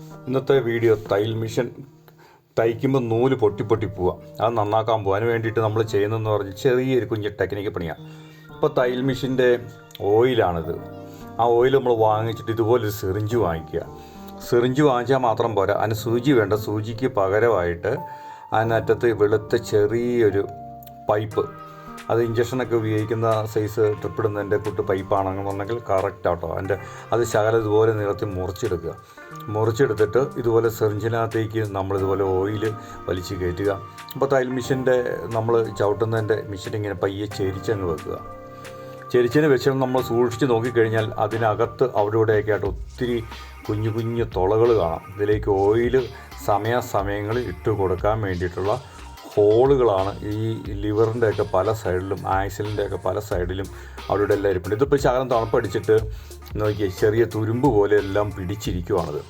ഇന്നത്തെ വീഡിയോ തയ്യൽ മിഷൻ തയ്ക്കുമ്പോൾ നൂൽ പൊട്ടി പൊട്ടി പോവുക അത് നന്നാക്കാൻ പോകാൻ വേണ്ടിയിട്ട് നമ്മൾ ചെയ്യുന്നതെന്ന് പറഞ്ഞ് ചെറിയൊരു കുഞ്ഞ് ടെക്നിക്ക് പണിയാണ് ഇപ്പോൾ തയ്യൽ മിഷിന്റെ ഓയിലാണിത്. ആ ഓയിൽ നമ്മൾ വാങ്ങിച്ചിട്ട് ഇതുപോലെ സിറിഞ്ച് വാങ്ങിക്കുക സിറിഞ്ച് വാങ്ങിച്ചാൽ മാത്രം പോരാ. അതിന് സൂചി വേണ്ട. സൂചിക്ക് പകരമായിട്ട് അതിനറ്റത്ത് വെളുത്ത ചെറിയൊരു പൈപ്പ് അത് ഇഞ്ചക്ഷനൊക്കെ ഉപയോഗിക്കുന്ന സൈസ് ട്രിപ്പിടുന്നതിന്റെ കുട്ട് പൈപ്പാണെന്നുണ്ടെങ്കിൽ കറക്റ്റ് ആട്ടോ. അതിന്റെ അത് ശകലം ഇതുപോലെ നിറത്തി മുറിച്ചെടുക്കുക. മുറിച്ചെടുത്തിട്ട് ഇതുപോലെ സെറിഞ്ചിനകത്തേക്ക് നമ്മളിതുപോലെ ഓയിൽ വലിച്ച് കയറ്റുക. അപ്പോൾ തയ്യൽ മിഷീന്റെ നമ്മൾ ചവിട്ടുന്നതിന്റെ മിഷൻ ഇങ്ങനെ പയ്യെ ചെരിച്ചങ്ങ് വെക്കുക. ചെരിച്ചതിന് വെച്ച് നമ്മൾ സൂക്ഷിച്ച് നോക്കിക്കഴിഞ്ഞാൽ അതിനകത്ത് അവിടെ ഇവിടെയൊക്കെ ആയിട്ട് ഒത്തിരി കുഞ്ഞു കുഞ്ഞു തുളകൾ കാണാം. ഇതിലേക്ക് ഓയിൽ സമയാസമയങ്ങളിൽ ഇട്ട് കൊടുക്കാൻ വേണ്ടിയിട്ടുള്ള ഹോളുകളാണ് ഈ ലിവറിന്റെ ഒക്കെ പല സൈഡിലും ആക്സിലിന്റെ ഒക്കെ പല സൈഡിലും അവിടെ എല്ലാം ഇരിപ്പുണ്ട്. ഇതിപ്പോൾ ശകലം തണുപ്പടിച്ചിട്ട് നോക്കിയേ ചെറിയ തുരുമ്പ് പോലെ എല്ലാം പിടിച്ചിരിക്കുവാണത്.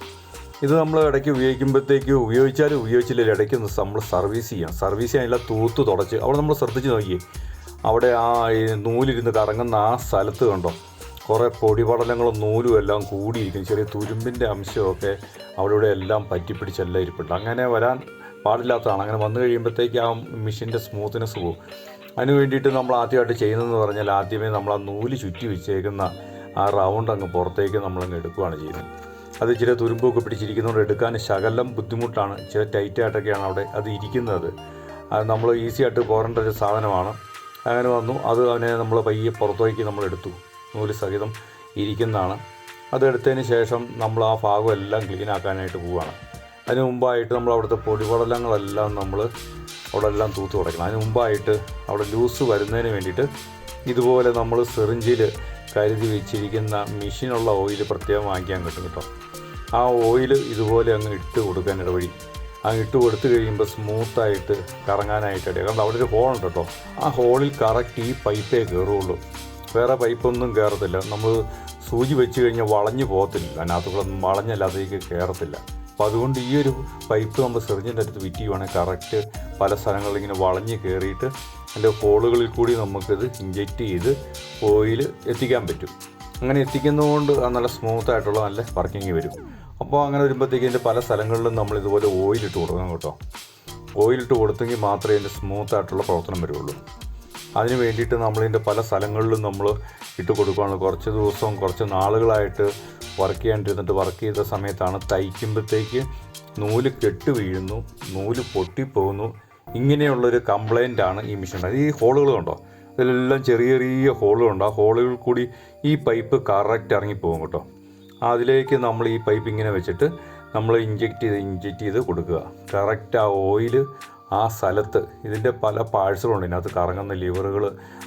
ഇത് നമ്മൾ ഇടയ്ക്ക് ഉപയോഗിക്കുമ്പോഴത്തേക്ക് ഉപയോഗിച്ചാലും ഉപയോഗിച്ചില്ല ഇടയ്ക്ക് നമ്മൾ സർവീസ് ചെയ്യാം. സർവീസ് ചെയ്യാനില്ല തൂത്ത് തുടച്ച് അവിടെ നമ്മൾ ശ്രദ്ധിച്ച് നോക്കിയേ അവിടെ ആ നൂലിരുന്ന് കറങ്ങുന്ന ആ സ്ഥലത്ത് കണ്ടോ കുറേ പൊടിപടലങ്ങളും നൂലും എല്ലാം കൂടിയിരിക്കും ചെറിയ തുരുമ്പിന്റെ അംശമൊക്കെ അവിടെ എല്ലാം പറ്റിപ്പിടിച്ചെല്ലാം ഇരിപ്പുണ്ട്. അങ്ങനെ വരാൻ പാടില്ലാത്തതാണ്. അങ്ങനെ വന്നു കഴിയുമ്പോഴത്തേക്ക് ആ മെഷീന്റെ സ്മൂത്ത്നെസ് പോകും. അതിന് വേണ്ടിയിട്ട് നമ്മൾ ആദ്യമായിട്ട് ചെയ്യുന്നതെന്ന് പറഞ്ഞാൽ ആദ്യമേ നമ്മൾ ആ നൂൽ ചുറ്റി വെച്ചേക്കുന്ന ആ റൗണ്ട് അങ്ങ് പുറത്തേക്ക് നമ്മളങ്ങ് എടുക്കുകയാണ് ചെയ്യുന്നത്. അത് ഇച്ചിരി തുരുമ്പൊക്കെ പിടിച്ചിരിക്കുന്നതുകൊണ്ട് എടുക്കാൻ ശകലം ബുദ്ധിമുട്ടാണ്. ഇച്ചിരി ടൈറ്റായിട്ടൊക്കെയാണ് അവിടെ അത് ഇരിക്കുന്നത്. അത് നമ്മൾ ഈസി ആയിട്ട് പോരേണ്ട ഒരു സാധനമാണ്. അങ്ങനെ വന്നു. അത് അതിനെ നമ്മൾ പയ്യെ പുറത്തേക്ക് നമ്മൾ എടുത്തു. നൂൽ സഹിതം ഇരിക്കുന്നതാണ്. അതെടുത്തതിന് ശേഷം നമ്മൾ ആ ഭാഗം എല്ലാം ക്ലീൻ ആക്കാനായിട്ട് പോവുകയാണ്. അതിന് മുമ്പായിട്ട് നമ്മൾ അവിടുത്തെ പൊടിപടലങ്ങളെല്ലാം നമ്മൾ അവിടെ എല്ലാം തൂത്ത് തുടയ്ക്കണം. അതിന് മുമ്പായിട്ട് അവിടെ ലൂസ് വരുന്നതിന് വേണ്ടിയിട്ട് ഇതുപോലെ നമ്മൾ സിറിഞ്ചിൽ കരുതി വെച്ചിരിക്കുന്ന മെഷീനുള്ള ഓയിൽ പ്രത്യേകം വാങ്ങിക്കാൻ കിട്ടും കേട്ടോ. ആ ഓയിൽ ഇതുപോലെ അങ്ങ് ഇട്ട് കൊടുക്കാൻ ഇടവഴി. അങ്ങ് ഇട്ട് കൊടുത്തു കഴിയുമ്പോൾ സ്മൂത്തായിട്ട് കറങ്ങാനായിട്ട് ഇടയാ. കാരണം അവിടെ ഒരു ഹോളുണ്ട് കേട്ടോ. ആ ഹോളിൽ കറക്റ്റ് ഈ പൈപ്പേ കയറുള്ളൂ വേറെ പൈപ്പൊന്നും കയറത്തില്ല നമ്മൾ സൂചി വെച്ച് കഴിഞ്ഞാൽ വളഞ്ഞു പോകത്തില്ല. അതിനകത്ത് കൂടെ ഒന്നും വളഞ്ഞല്ലാത്തേക്ക് കയറത്തില്ല അപ്പോൾ അതുകൊണ്ട് ഈ ഒരു പൈപ്പ് നമ്മൾ സെറിഞ്ചിന്റെ അടുത്ത് വിറ്റ് ചെയ്യുവാണെങ്കിൽ കറക്റ്റ് പല സ്ഥലങ്ങളിൽ ഇങ്ങനെ വളഞ്ഞ് കയറിയിട്ട് അതിന്റെ ഹോളുകളിൽ കൂടി നമുക്കിത് ഇഞ്ചക്റ്റ് ചെയ്ത് ഓയിൽ എത്തിക്കാൻ പറ്റും. അങ്ങനെ എത്തിക്കുന്നതുകൊണ്ട് നല്ല സ്മൂത്ത് ആയിട്ടുള്ള നല്ല വർക്കിംഗ് വരും. അപ്പോൾ അങ്ങനെ വരുമ്പോഴത്തേക്ക് ഇതിന്റെ പല സ്ഥലങ്ങളിലും നമ്മൾ ഇതുപോലെ ഓയിലിട്ട് കൊടുക്കണം കേട്ടോ. ഓയിലിട്ട് കൊടുത്തെങ്കിൽ മാത്രമേ ഇതിന്റെ സ്മൂത്ത് ആയിട്ടുള്ള പ്രവർത്തനം വരുള്ളൂ. അതിന് വേണ്ടിയിട്ട് നമ്മളിതിന്റെ പല സ്ഥലങ്ങളിലും നമ്മൾ ഇട്ട് കൊടുക്കുകയാണ് കുറച്ച് ദിവസവും കുറച്ച് നാളുകളായിട്ട് വർക്ക് ചെയ്യാണ്ടിരുന്നിട്ട് വർക്ക് ചെയ്ത സമയത്താണ് തയ്ക്കുമ്പോഴത്തേക്ക് നൂൽ കെട്ട് വീഴുന്നു നൂൽ പൊട്ടിപ്പോകുന്നു. ഇങ്ങനെയുള്ളൊരു കംപ്ലയിന്റാണ് ഈ മെഷീൻ ഈ ഹോളുകൾ കണ്ടോ? ഇതിലെല്ലാം ചെറിയ ചെറിയ ഹോളുകളുണ്ട് ആ ഹോളുകൾ കൂടി ഈ പൈപ്പ് കറക്റ്റ് ഇറങ്ങിപ്പോകും കേട്ടോ. അതിലേക്ക് നമ്മൾ ഈ പൈപ്പ് ഇങ്ങനെ വെച്ചിട്ട് നമ്മൾ ഇഞ്ചെക്റ്റ് ചെയ്ത് ഇഞ്ചെക്റ്റ് ചെയ്ത് കൊടുക്കുക. കറക്റ്റ് ആ ഓയിൽ ആ സ്ഥലത്ത് ഇതിന്റെ പല പാഴ്സലുണ്ട് ഇതിനകത്ത് കറങ്ങുന്ന ലിവറുകൾ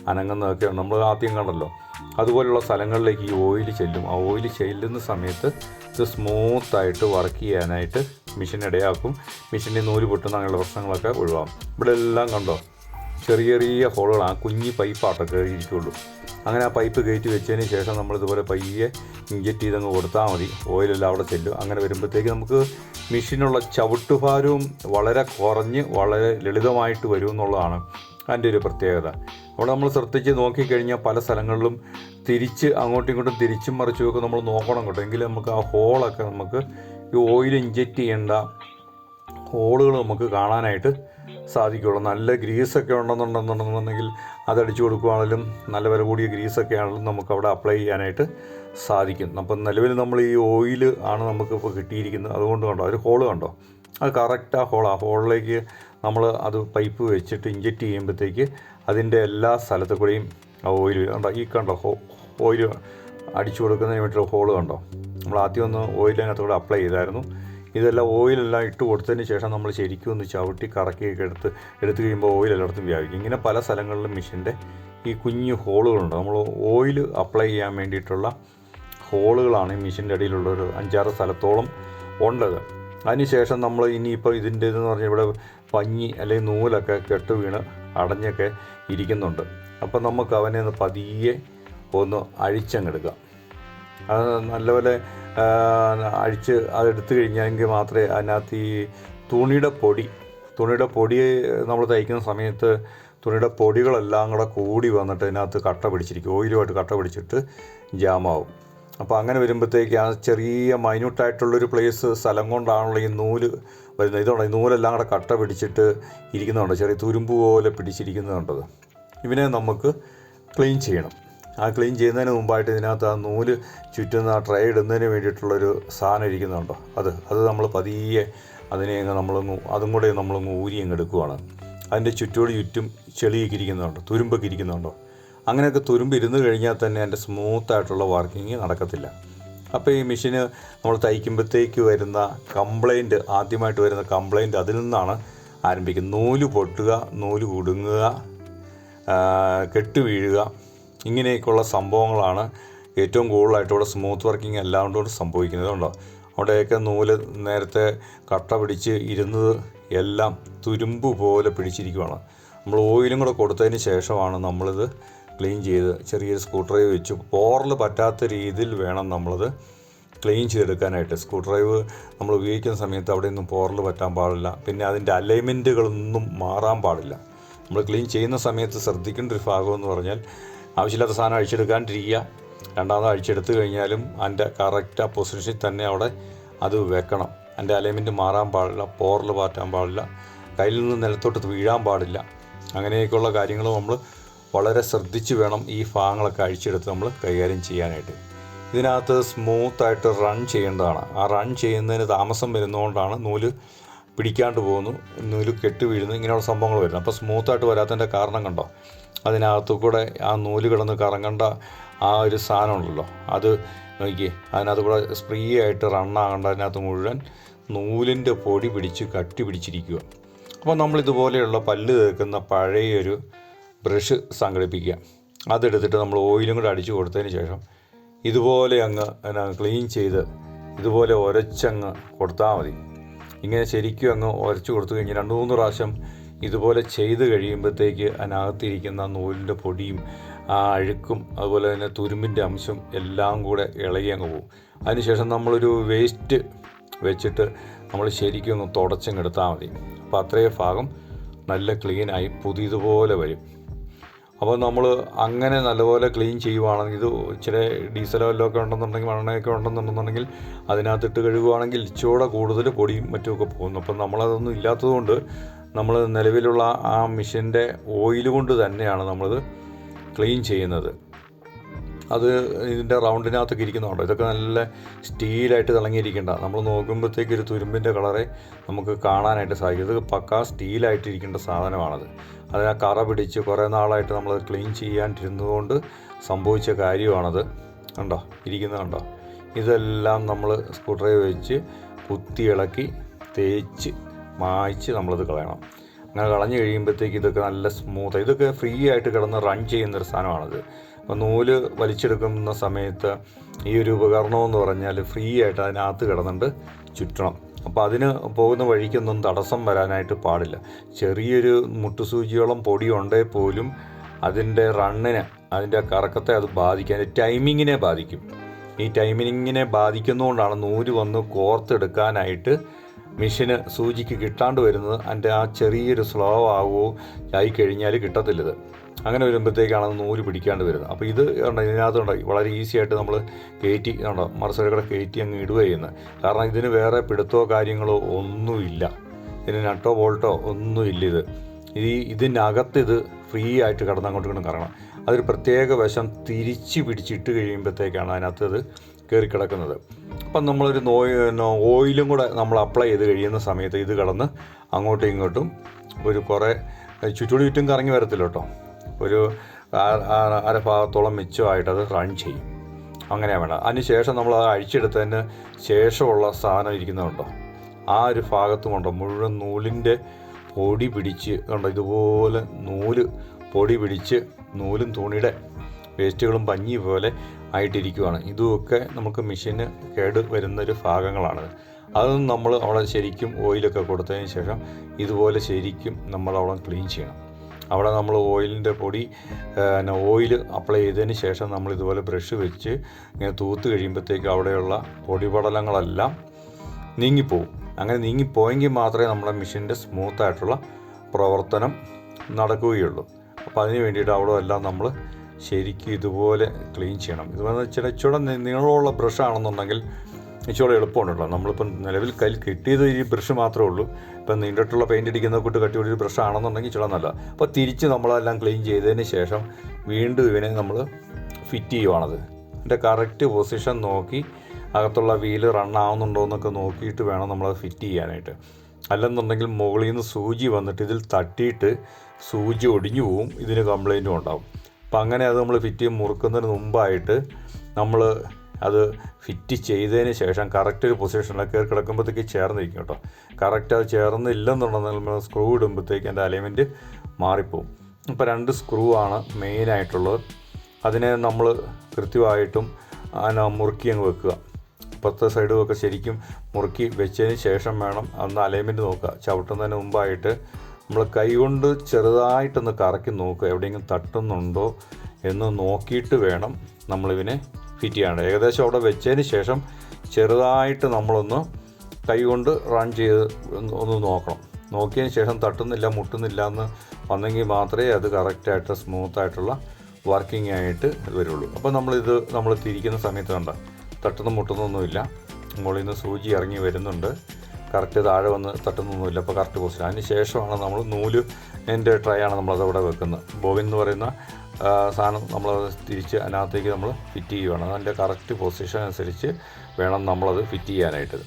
അനങ്ങുന്നതൊക്കെ നമ്മൾ ആദ്യം കണ്ടല്ലോ. അതുപോലുള്ള സ്ഥലങ്ങളിലേക്ക് ഈ ഓയിൽ ചെല്ലും. ആ ഓയിൽ ചെല്ലുന്ന സമയത്ത് ഇത് സ്മൂത്തായിട്ട് വർക്ക് ചെയ്യാനായിട്ട് മെഷീൻ ഇടയാക്കും. മെഷീനിൽ നൂൽ പൊട്ടുന്ന അങ്ങനെയുള്ള പ്രശ്നങ്ങളൊക്കെ ഒഴിവാകും. ഇവിടെ എല്ലാം കണ്ടോ? ചെറിയ ചെറിയ ഹോളുകൾ ആ കുഞ്ഞി പൈപ്പ് പൈപ്പാട്ടോ കയറിയിരിക്കുള്ളൂ അങ്ങനെ ആ പൈപ്പ് കയറ്റി വെച്ചതിന് ശേഷം നമ്മൾ ഇതുപോലെ പയ്യെ ഇഞ്ചക്റ്റ് ചെയ്തങ്ങ് കൊടുത്താൽ മതി. ഓയിലെല്ലാം അവിടെ ചെല്ലും. അങ്ങനെ വരുമ്പോഴത്തേക്ക് നമുക്ക് മെഷീനുള്ള ചവിട്ടുഭാരവും വളരെ കുറഞ്ഞ് വളരെ ലളിതമായിട്ട് വരും എന്നുള്ളതാണ് അതിന്റെ ഒരു പ്രത്യേകത. അവിടെ നമ്മൾ ശ്രദ്ധിച്ച് നോക്കിക്കഴിഞ്ഞാൽ പല സ്ഥലങ്ങളിലും തിരിച്ച് അങ്ങോട്ടും ഇങ്ങോട്ടും തിരിച്ചും മറിച്ചും ഒക്കെ നമ്മൾ നോക്കണം കേട്ടോ. എങ്കിൽ നമുക്ക് ആ ഹോളൊക്കെ നമുക്ക് ഈ ഓയിൽ ഇഞ്ചക്ട് ചെയ്യേണ്ട ഹോളുകൾ നമുക്ക് കാണാനായിട്ട് സാധിക്കുള്ളൂ. നല്ല ഗ്രീസൊക്കെ ഉണ്ടെന്നുണ്ടെന്നുണ്ടെന്നുണ്ടെങ്കിൽ അതടിച്ചു കൊടുക്കുകയാണെങ്കിലും നല്ല വില കൂടിയ ഗ്രീസൊക്കെ ആണെങ്കിലും നമുക്ക് അവിടെ അപ്ലൈ ചെയ്യാനായിട്ട് സാധിക്കും. അപ്പം നിലവിൽ നമ്മൾ ഈ ഓയിൽ ആണ് നമുക്കിപ്പോൾ കിട്ടിയിരിക്കുന്നത്. അതുകൊണ്ട് കണ്ടോ ഒരു ഹോൾ കണ്ടോ? അത് കറക്റ്റ് ആ ഹോൾ ആ. ഹോളിലേക്ക് നമ്മൾ അത് പൈപ്പ് വെച്ചിട്ട് ഇഞ്ചക്റ്റ് ചെയ്യുമ്പോഴത്തേക്ക് അതിന്റെ എല്ലാ സ്ഥലത്തു കൂടെയും ഓയിൽ കണ്ടോ? ഈ കണ്ടോ? ഓയിൽ അടിച്ചു കൊടുക്കുന്നതിന് വേണ്ടിയിട്ട് ഹോൾ കണ്ടോ? നമ്മൾ ആദ്യം ഒന്ന് ഓയിലിനകത്ത് കൂടെ അപ്ലൈ ചെയ്തായിരുന്നു. ഇതെല്ലാം ഓയിലെല്ലാം ഇട്ട് കൊടുത്തതിന് ശേഷം നമ്മൾ ശരിക്കും ഒന്ന് ചവിട്ടി കറക്കിയൊക്കെ എടുത്ത് എടുത്തു കഴിയുമ്പോൾ ഓയിൽ എല്ലായിടത്തും വ്യാപിക്കും. ഇങ്ങനെ പല സ്ഥലങ്ങളിലും മെഷീന്റെ ഈ കുഞ്ഞു ഹോളുകളുണ്ട് നമ്മൾ ഓയിൽ അപ്ലൈ ചെയ്യാൻ വേണ്ടിയിട്ടുള്ള ഹോളുകളാണ് ഈ മെഷീന്റെ അടിയിലുള്ള ഒരു അഞ്ചാറ് സ്ഥലത്തോളം ഉള്ളത്. അതിനുശേഷം നമ്മൾ ഇനിയിപ്പോൾ ഇതിന്റെ ഇതെന്ന് പറഞ്ഞാൽ ഇവിടെ പഞ്ഞി അല്ലെങ്കിൽ നൂലൊക്കെ കെട്ട് വീണ് അടഞ്ഞൊക്കെ ഇരിക്കുന്നുണ്ട്. അപ്പോൾ നമുക്ക് അവനെ ഒന്ന് പതിയെ ഒന്ന് അഴിച്ചങ്ങെടുക്കാം. അത് നല്ലപോലെ അഴിച്ച് അതെടുത്തു കഴിഞ്ഞെങ്കിൽ മാത്രമേ അതിനകത്ത് ഈ തുണിയുടെ പൊടി തുണിയുടെ പൊടി നമ്മൾ തയ്ക്കുന്ന സമയത്ത് തുണിയുടെ പൊടികളെല്ലാം കൂടെ കൂടി വന്നിട്ട് അതിനകത്ത് കട്ട പിടിച്ചിരിക്കും. ഓയിലുമായിട്ട് കട്ട പിടിച്ചിട്ട് ജാമാവും. അപ്പോൾ അങ്ങനെ വരുമ്പോഴത്തേക്ക് ആ ചെറിയ മൈന്യൂട്ടായിട്ടുള്ളൊരു പ്ലേസ് സ്ഥലം കൊണ്ടാണല്ലോ ഈ നൂൽ വരുന്നത്. ഇതുണ്ട്? ഈ നൂലെല്ലാം കൂടെ കട്ട പിടിച്ചിട്ട് ഇരിക്കുന്നുണ്ട് ചെറിയ തുരുമ്പ് പോലെ പിടിച്ചിരിക്കുന്നുണ്ടത് ഇവനെ നമുക്ക് ക്ലീൻ ചെയ്യണം. ആ ക്ലീൻ ചെയ്യുന്നതിന് മുമ്പായിട്ട് ഇതിനകത്ത് ആ നൂൽ ചുറ്റുന്ന ആ ട്രൈ ഇടുന്നതിന് വേണ്ടിയിട്ടുള്ളൊരു സാധനം ഇരിക്കുന്നുണ്ടോ? അത് അത് നമ്മൾ പതിയെ അതിനെ അങ്ങ് നമ്മളങ്ങ് അതും കൂടെ നമ്മളങ്ങ് ഊരി അങ്ങ് എടുക്കുവാണ്. അതിന്റെ ചുറ്റോട് ചുറ്റും ചെളിയൊക്കെ ഇരിക്കുന്നുണ്ടോ? തുരുമ്പൊക്കെ ഇരിക്കുന്നുണ്ടോ? അങ്ങനെയൊക്കെ തുരുമ്പ് ഇരുന്ന് കഴിഞ്ഞാൽ തന്നെ അതിന്റെ സ്മൂത്തായിട്ടുള്ള വർക്കിംഗ് നടക്കത്തില്ല. അപ്പോൾ ഈ മെഷീന് നമ്മൾ തയ്ക്കുമ്പോഴത്തേക്ക് വരുന്ന കംപ്ലൈന്റ് ആദ്യമായിട്ട് വരുന്ന കംപ്ലൈന്റ് അതിൽ നിന്നാണ് ആരംഭിക്കുന്നത്. നൂൽ പൊട്ടുക നൂൽ കുടുങ്ങുക കെട്ട് വീഴുക ഇങ്ങനെയൊക്കെയുള്ള സംഭവങ്ങളാണ് ഏറ്റവും കൂടുതലായിട്ട് ഇവിടെ സ്മൂത്ത് വർക്കിംഗ് എല്ലാം സംഭവിക്കുന്നതുണ്ടോ സംഭവിക്കുന്നത് അവിടെയൊക്കെ നൂൽ നേരത്തെ കട്ട പിടിച്ച് ഇരുന്നത് എല്ലാം തുരുമ്പ് പോലെ പിടിച്ചിരിക്കുവാണ്. നമ്മൾ ഓയിലും കൂടെ കൊടുത്തതിന് ശേഷമാണ് നമ്മളിത് ക്ലീൻ ചെയ്ത് ചെറിയൊരു സ്ക്രൂ ഡ്രൈവ് വെച്ച് പോറൽ പറ്റാത്ത രീതിയിൽ വേണം നമ്മളത് ക്ലീൻ ചെയ്തെടുക്കാനായിട്ട്. സ്ക്രൂ ഡ്രൈവ് നമ്മൾ ഉപയോഗിക്കുന്ന സമയത്ത് അവിടെ ഒന്നും പോറൽ പറ്റാൻ പാടില്ല. പിന്നെ അതിന്റെ അലൈൻമെന്റുകളൊന്നും മാറാൻ പാടില്ല. നമ്മൾ ക്ലീൻ ചെയ്യുന്ന സമയത്ത് ശ്രദ്ധിക്കേണ്ട ഒരു ഭാഗം എന്ന് പറഞ്ഞാൽ ആവശ്യമില്ലാത്ത സാധനം അഴിച്ചെടുക്കാണ്ടിരിക്കുക. രണ്ടാമത് അഴിച്ചെടുത്ത് കഴിഞ്ഞാലും അതിന്റെ കറക്റ്റ് ആ പൊസിഷനിൽ തന്നെ അവിടെ അത് വെക്കണം. അതിന്റെ അലൈൻമെന്റ് മാറാൻ പാടില്ല പോറൽ പാറ്റാൻ പാടില്ല കയ്യിൽ നിന്ന് നിലത്തോട്ട് വീഴാൻ പാടില്ല. അങ്ങനെയൊക്കെയുള്ള കാര്യങ്ങൾ നമ്മൾ വളരെ ശ്രദ്ധിച്ച് വേണം ഈ ഭാഗങ്ങളൊക്കെ അഴിച്ചെടുത്ത് നമ്മൾ കൈകാര്യം ചെയ്യാനായിട്ട്. ഇതിനകത്ത് സ്മൂത്തായിട്ട് റൺ ചെയ്യേണ്ടതാണ്. ആ റൺ ചെയ്യുന്നതിന് താമസം വരുന്നതുകൊണ്ടാണ് നൂൽ പിടിക്കാണ്ട് പോകുന്നു നൂൽ കെട്ട് വീഴുന്നു ഇങ്ങനെയുള്ള സംഭവങ്ങൾ വരുന്നു അപ്പോൾ സ്മൂത്തായിട്ട് വരാത്തതിന്റെ കാരണം കണ്ടോ? അതിനകത്തു കൂടെ ആ നൂൽ കിടന്ന് കറങ്ങേണ്ട ആ ഒരു സാധനം ഉണ്ടല്ലോ. അത് നോക്കിയേ അതിനകത്ത് കൂടെ സ്പ്രീ ആയിട്ട് റണ്ണാകേണ്ട അതിനകത്ത് മുഴുവൻ നൂലിന്റെ പൊടി പിടിച്ച് കട്ടി പിടിച്ചിരിക്കുക അപ്പോൾ നമ്മളിതുപോലെയുള്ള പല്ല് തേക്കുന്ന പഴയൊരു ബ്രഷ് സംഘടിപ്പിക്കുക. അതെടുത്തിട്ട് നമ്മൾ ഓയിലും കൂടെ അടിച്ചു കൊടുത്തതിന് ശേഷം ഇതുപോലെ അങ്ങ് എന്നാ ക്ലീൻ ചെയ്ത് ഇതുപോലെ ഒരച്ചങ്ങ് കൊടുത്താൽ മതി. ഇങ്ങനെ ശരിക്കും അങ്ങ് ഒരച്ചു കൊടുത്തു കഴിഞ്ഞ് രണ്ട് മൂന്ന് പ്രാവശ്യം ഇതുപോലെ ചെയ്ത് കഴിയുമ്പോഴത്തേക്ക് അതിനകത്തിരിക്കുന്ന നൂലിന്റെ പൊടിയും ആ അഴുക്കും അതുപോലെ തന്നെ തുരുമ്പിന്റെ അംശം എല്ലാം കൂടെ ഇളകി അങ്ങ് പോകും. അതിനുശേഷം നമ്മളൊരു വേസ്റ്റ് വെച്ചിട്ട് നമ്മൾ ശരിക്കും ഒന്ന് തുടച്ചങ്ങെടുത്താൽ മതി. അപ്പോൾ അത്രയും ഭാഗം നല്ല ക്ലീനായി പുതിയതുപോലെ വരും. അപ്പോൾ നമ്മൾ അങ്ങനെ നല്ലപോലെ ക്ലീൻ ചെയ്യുവാണെങ്കിൽ ഇത് ഇച്ചിരി ഡീസലോ വല്ലതും ഒക്കെ ഉണ്ടെന്നുണ്ടെങ്കിൽ മണ്ണെണ്ണയൊക്കെ ഉണ്ടെന്നുണ്ടെന്നുണ്ടെങ്കിൽ അതിനകത്തിട്ട് കഴുകുവാണെങ്കിൽ ഇച്ചിരൂടെ കൂടുതൽ പൊടിയും മറ്റുമൊക്കെ പോകുന്നു. അപ്പം നമ്മളതൊന്നും ഇല്ലാത്തതുകൊണ്ട് നമ്മൾ നിലവിലുള്ള ആ മെഷീന്റെ ഓയിൽ കൊണ്ട് തന്നെയാണ് നമ്മളത് ക്ലീൻ ചെയ്യുന്നത്. അത് ഇതിന്റെ റൗണ്ടിനകത്തൊക്കെ ഇരിക്കുന്നുണ്ടോ? ഇതൊക്കെ നല്ല സ്റ്റീലായിട്ട് തിളങ്ങിയിരിക്കേണ്ട. നമ്മൾ നോക്കുമ്പോഴത്തേക്ക് ഒരു തുരുമ്പിന്റെ കളറെ നമുക്ക് കാണാനായിട്ട് സാധിക്കും. ഇത് പക്കാ സ്റ്റീലായിട്ടിരിക്കേണ്ട സാധനമാണത്. അതിനെ കറ പിടിച്ച് കുറേ നാളായിട്ട് നമ്മൾ ക്ലീൻ ചെയ്യാണ്ടിരുന്നതുകൊണ്ട് സംഭവിച്ച കാര്യമാണത്. കണ്ടോ? ഇരിക്കുന്നത് കണ്ടോ? ഇതെല്ലാം നമ്മൾ സ്ക്രൂ ഡ്രൈവ് വെച്ച് കുത്തി ഇളക്കി തേച്ച് മായ്ച്ച് നമ്മളത് കളയണം. അങ്ങനെ കളഞ്ഞു കഴിയുമ്പോഴത്തേക്ക് ഇതൊക്കെ നല്ല സ്മൂത്ത് ഇതൊക്കെ ഫ്രീ ആയിട്ട് കിടന്ന് റൺ ചെയ്യുന്നൊരു സാധനമാണിത്. നൂൽ വലിച്ചെടുക്കുന്ന സമയത്ത് ഈ ഒരു ഉപകരണം എന്ന് പറഞ്ഞാൽ ഫ്രീ ആയിട്ട് അതിനകത്ത് കിടന്നുണ്ട് ചുറ്റണം. അപ്പോൾ അതിന് പോകുന്ന വഴിക്കൊന്നും തടസ്സം വരാനായിട്ട് പാടില്ല. ചെറിയൊരു മുട്ടുസൂചിയോളം പൊടി ഉണ്ടേ പോലും അതിന്റെ റണ്ണിനെ അതിന്റെ കറക്കത്തെ അത് ബാധിക്കും അതിന്റെ ടൈമിങ്ങിനെ ബാധിക്കും. ഈ ടൈമിങ്ങിനെ ബാധിക്കുന്നതുകൊണ്ടാണ് നൂൽ വന്ന് കോർത്തെടുക്കാനായിട്ട് മെഷീന് സൂചിക്ക് കിട്ടാണ്ട് വരുന്നത്. അതിന്റെ ആ ചെറിയൊരു സ്ലോ ആവുമോ ആയിക്കഴിഞ്ഞാൽ കിട്ടത്തില്ലത്. അങ്ങനെ വരുമ്പോഴത്തേക്കാണ് അത് നൂൽ പിടിക്കാണ്ട് വരുന്നത്. അപ്പോൾ ഇത് ഇതിനകത്തുണ്ട് വളരെ ഈസി ആയിട്ട് നമ്മൾ കയറ്റി ഉണ്ടോ മറസരക്കടെ കയറ്റി അങ്ങ് ഇടുക ചെയ്യുന്നത്. കാരണം ഇതിന് വേറെ പിടുത്തോ കാര്യങ്ങളോ ഒന്നുമില്ല. ഇതിന് നട്ടോ ബോൾട്ടോ ഒന്നുമില്ല ഇത്. ഈ ഇതിനകത്ത് ഇത് ഫ്രീ ആയിട്ട് കിടന്ന് അങ്ങോട്ട് കിടന്ന് കറങ്ങണം. അതൊരു പ്രത്യേക വശം തിരിച്ച് പിടിച്ചിട്ട് കഴിയുമ്പോഴത്തേക്കാണ് അതിനകത്ത് ഇത് കയറി കിടക്കുന്നത്. അപ്പം നമ്മളൊരു നോയ് ഓയിലും കൂടെ നമ്മൾ അപ്ലൈ ചെയ്ത് കഴിയുന്ന സമയത്ത് ഇത് കടന്ന് അങ്ങോട്ടും ഇങ്ങോട്ടും ഒരു കുറേ ചുറ്റോട് ചുറ്റും കറങ്ങി വരത്തില്ല കേട്ടോ. ഒരു അരഭാഗത്തോളം മിച്ചമായിട്ട് അത് റൺ ചെയ്യും. അങ്ങനെയാണ് വേണം അതിന് ശേഷം നമ്മൾ അത് അഴിച്ചെടുത്തതിന് ശേഷമുള്ള സാധനം ഇരിക്കുന്നുണ്ടോ ആ ഒരു ഭാഗത്തും കൊണ്ടോ? മുഴുവൻ നൂലിന്റെ പൊടി പിടിച്ച് കണ്ടോ? ഇതുപോലെ നൂൽ പൊടി പിടിച്ച് നൂലും തുണിയുടെ വേസ്റ്റുകളും പഞ്ഞി പോലെ ആയിട്ടിരിക്കുവാണ്. ഇതുമൊക്കെ നമുക്ക് മെഷീന് കേട് വരുന്നൊരു ഭാഗങ്ങളാണ്. അതൊന്നും നമ്മൾ അവിടെ ശരിക്കും ഓയിലൊക്കെ കൊടുത്തതിന് ശേഷം ഇതുപോലെ ശരിക്കും നമ്മൾ അവിടെ ക്ലീൻ ചെയ്യണം. അവിടെ നമ്മൾ ഓയിലിന്റെ പൊടി പിന്നെ ഓയിൽ അപ്ലൈ ചെയ്തതിന് ശേഷം നമ്മൾ ഇതുപോലെ ബ്രഷ് വെച്ച് ഇങ്ങനെ തൂത്ത് കഴിയുമ്പോഴത്തേക്ക് അവിടെയുള്ള പൊടിപടലങ്ങളെല്ലാം നീങ്ങിപ്പോവും. അങ്ങനെ നീങ്ങിപ്പോയെങ്കിൽ മാത്രമേ നമ്മുടെ മെഷീന്റെ സ്മൂത്തായിട്ടുള്ള പ്രവർത്തനം നടക്കുകയുള്ളൂ. അപ്പോൾ അതിന് വേണ്ടിയിട്ട് അവിടെ എല്ലാം നമ്മൾ ശരിക്കും ഇതുപോലെ ക്ലീൻ ചെയ്യണം. ഇതുപോലെ ചില ചുട നീളമുള്ള ബ്രഷാണെന്നുണ്ടെങ്കിൽ ഇച്ചിരി എളുപ്പമുണ്ടല്ലോ നമ്മളിപ്പം നിലവിൽ കയ്യിൽ കിട്ടിയത് ഈ ബ്രഷ് മാത്രമേ ഉള്ളൂ. ഇപ്പം നീണ്ടിട്ടുള്ള പെയിന്റ് അടിക്കുന്ന കൂട്ട് കട്ടി ഒരു ബ്രഷ് ആണെന്നുണ്ടെങ്കിൽ ഇച്ചിരി നല്ല അപ്പോൾ തിരിച്ച് നമ്മളെല്ലാം ക്ലീൻ ചെയ്തതിന് ശേഷം വീണ്ടും ഇവനെ നമ്മൾ ഫിറ്റ് ചെയ്യുവാണത്. അതിന്റെ കറക്റ്റ് പൊസിഷൻ നോക്കി അകത്തുള്ള വീൽ റൺ ആവുന്നുണ്ടോ എന്നൊക്കെ നോക്കിയിട്ട് വേണം നമ്മളത് ഫിറ്റ് ചെയ്യാനായിട്ട്. അല്ലെന്നുണ്ടെങ്കിൽ മുകളിൽ നിന്ന് സൂചി വന്നിട്ട് ഇതിൽ തട്ടിയിട്ട് സൂചി ഒടിഞ്ഞു പോവും ഇതിന് കംപ്ലൈന്റും ഉണ്ടാവും. അപ്പം അങ്ങനെ അത് നമ്മൾ ഫിറ്റ് ചെയ്യും. മുറുക്കുന്നതിന് മുമ്പായിട്ട് നമ്മൾ അത് ഫിറ്റ് ചെയ്തതിന് ശേഷം കറക്റ്റ് ഒരു പൊസിഷനിൽ കയറി കിടക്കുമ്പോഴത്തേക്ക് ചേർന്നിരിക്കും കേട്ടോ. കറക്റ്റ് അത് ചേർന്നില്ലെന്നുണ്ടെങ്കിൽ നമ്മൾ സ്ക്രൂ ഇടുമ്പോഴത്തേക്ക് എന്റെ അലൈൻമെന്റ് മാറിപ്പോവും. ഇപ്പോൾ രണ്ട് സ്ക്രൂ ആണ് മെയിനായിട്ടുള്ളത് അതിനെ നമ്മൾ കൃത്യമായിട്ടും അതിനെ മുറുക്കി അങ്ങ് വെക്കുക. ഇപ്പുറത്തെ സൈഡും ഒക്കെ ശരിക്കും മുറുക്കി വെച്ചതിന് ശേഷം വേണം അന്ന് അലൈൻമെന്റ് നോക്കുക. ചവിട്ടുന്നതിന് മുമ്പായിട്ട് നമ്മൾ കൈകൊണ്ട് ചെറുതായിട്ടൊന്ന് കറക്കി നോക്കുക. എവിടെയെങ്കിലും തട്ടുന്നുണ്ടോ എന്ന് നോക്കിയിട്ട് വേണം നമ്മളിതിനെ ഫിറ്റ് ഏകദേശം അവിടെ വെച്ചതിന് ശേഷം ചെറുതായിട്ട് നമ്മളൊന്ന് കൈകൊണ്ട് റൺ ചെയ്ത് ഒന്ന് നോക്കണം. നോക്കിയതിന് ശേഷം തട്ടുന്നില്ല മുട്ടുന്നില്ല എന്ന് വന്നെങ്കിൽ മാത്രമേ അത് കറക്റ്റായിട്ട് സ്മൂത്തായിട്ടുള്ള വർക്കിംഗ് ആയിട്ട് വരുള്ളൂ. അപ്പോൾ നമ്മളിത് നമ്മൾ തിരിക്കുന്ന സമയത്ത് കണ്ട തട്ടുന്ന മുട്ടുന്നൊന്നുമില്ല മുകളിൽ നിന്ന് സൂചി ഇറങ്ങി വരുന്നുണ്ട്. കറക്റ്റ് താഴെ വന്ന് തട്ടുന്നൊന്നുമില്ല അപ്പോൾ കറക്റ്റ് പൊസിഷൻ അതിന് ശേഷമാണ് നമ്മൾ നൂൽ എന്റെ ട്രൈ ആണ് നമ്മളത് അവിടെ വെക്കുന്നത്. ബോബിൻ എന്ന് പറയുന്ന സാധനം നമ്മൾ തിരിച്ച് അതിനകത്തേക്ക് നമ്മൾ ഫിറ്റ് ചെയ്യുകയാണ് അതിന്റെ കറക്റ്റ് പൊസിഷൻ അനുസരിച്ച് വേണം നമ്മളത് ഫിറ്റ് ചെയ്യാനായിട്ട്.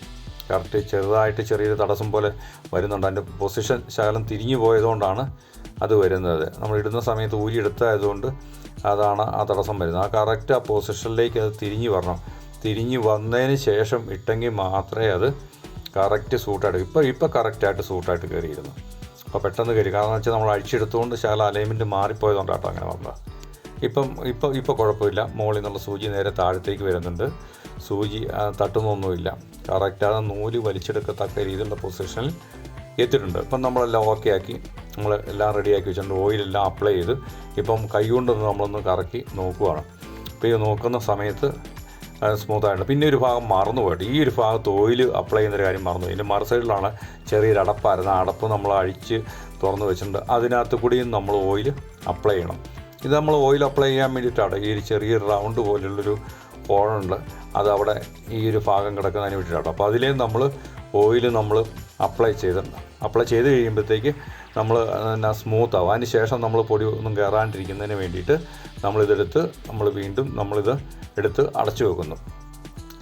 കറക്റ്റ് ചെറുതായിട്ട് ചെറിയൊരു തടസ്സം പോലെ വരുന്നുണ്ട്. അതിന്റെ പൊസിഷൻ ശകലം തിരിഞ്ഞു പോയതുകൊണ്ടാണ് അത് വരുന്നത്. നമ്മൾ ഇടുന്ന സമയത്ത് ഊരി എടുത്തായതുകൊണ്ട് അതാണ് ആ തടസ്സം വരുന്നത്. ആ കറക്റ്റ് ആ പൊസിഷനിലേക്ക് അത് തിരിഞ്ഞു വരണം. തിരിഞ്ഞു വന്നതിന് ശേഷം ഇട്ടെങ്കിൽ മാത്രമേ അത് കറക്റ്റ് സൂട്ടായിട്ട് ഇപ്പോൾ ഇപ്പോൾ കറക്റ്റായിട്ട് സൂട്ടായിട്ട് കയറിയിരുന്നു അപ്പോൾ പെട്ടെന്ന് കയറി. കാരണം വെച്ചാൽ നമ്മൾ അഴിച്ചെടുത്തുകൊണ്ട് ശകല അലൈൻമെന്റ് മാറിപ്പോയതുകൊണ്ടാട്ടോ അങ്ങനെ വന്നത്. ഇപ്പം ഇപ്പം ഇപ്പോൾ കുഴപ്പമില്ല. മുകളിൽ നിന്നുള്ള സൂചി നേരെ താഴത്തേക്ക് വരുന്നുണ്ട്. സൂചി തട്ടുന്നൊന്നുമില്ല. കറക്റ്റ് ആ നൂൽ വലിച്ചെടുക്കത്തക്ക രീതിയിലുള്ള പൊസിഷനിൽ എത്തിയിട്ടുണ്ട്. ഇപ്പം നമ്മളെല്ലാം ഓക്കെ ആക്കി. നമ്മൾ എല്ലാം റെഡിയാക്കി വെച്ചിട്ടുണ്ട്. ഓയിലെല്ലാം അപ്ലൈ ചെയ്ത്. ഇപ്പം കൈ കൊണ്ടൊന്ന് നമ്മളൊന്ന് കറക്കി നോക്കുവാണ്. അപ്പോൾ ഈ നോക്കുന്ന സമയത്ത് സ്മൂത്ത് ആയിട്ട് പിന്നെ ഒരു ഭാഗം മറന്നു പോയിട്ട് ഈ ഒരു ഭാഗത്ത് ഓയിൽ അപ്ലൈ ചെയ്യുന്നൊരു കാര്യം മറന്നു. ഇതിന്റെ മറു സൈഡിലാണ് ചെറിയൊരു അടപ്പായിരുന്നു ആ അടപ്പ് നമ്മൾ അഴിച്ച് തുറന്ന് വെച്ചിട്ടുണ്ട്. അതിനകത്ത് കൂടിയും നമ്മൾ ഓയിൽ അപ്ലൈ ചെയ്യണം. ഇത് നമ്മൾ ഓയിൽ അപ്ലൈ ചെയ്യാൻ വേണ്ടിയിട്ടാണ്. ഈ ഒരു ചെറിയൊരു റൗണ്ട് പോലുള്ളൊരു ഹോളുണ്ട് അത് അവിടെ ഈ ഒരു ഭാഗം കിടക്കുന്നതിന് വേണ്ടിയിട്ടാണ് അപ്പോൾ അതിലേയും നമ്മൾ ഓയിൽ നമ്മൾ അപ്ലൈ ചെയ്തിട്ടുണ്ട് അപ്ലൈ ചെയ്ത് കഴിയുമ്പോഴത്തേക്ക് നമ്മൾ സ്മൂത്ത് ആവും. അതിന് ശേഷം നമ്മൾ പൊടി ഒന്നും കയറാണ്ടിരിക്കുന്നതിന് വേണ്ടിയിട്ട് നമ്മളിതെടുത്ത് നമ്മൾ വീണ്ടും നമ്മളിത് എടുത്ത് അടച്ചു വെക്കുന്നു.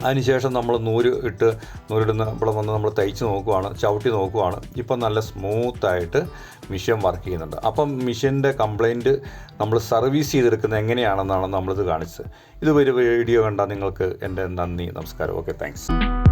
അതിനുശേഷം നമ്മൾ നൂൽ ഇട്ട് നൂലിടുന്ന ഇവിടെ വന്ന് നമ്മൾ തയ്ച്ച് നോക്കുവാണ് ചവിട്ടി നോക്കുവാണ്. ഇപ്പം നല്ല സ്മൂത്തായിട്ട് മിഷൻ വർക്ക് ചെയ്യുന്നുണ്ട്. അപ്പം മിഷ്യന്റെ കംപ്ലൈന്റ് നമ്മൾ സർവീസ് ചെയ്തെടുക്കുന്നത് എങ്ങനെയാണെന്നാണ് നമ്മളിത് കാണിച്ചത്. ഇത് വീഡിയോ കണ്ടാൽ നിങ്ങൾക്ക് എന്റെ നന്ദി നമസ്കാരം. Okay thanks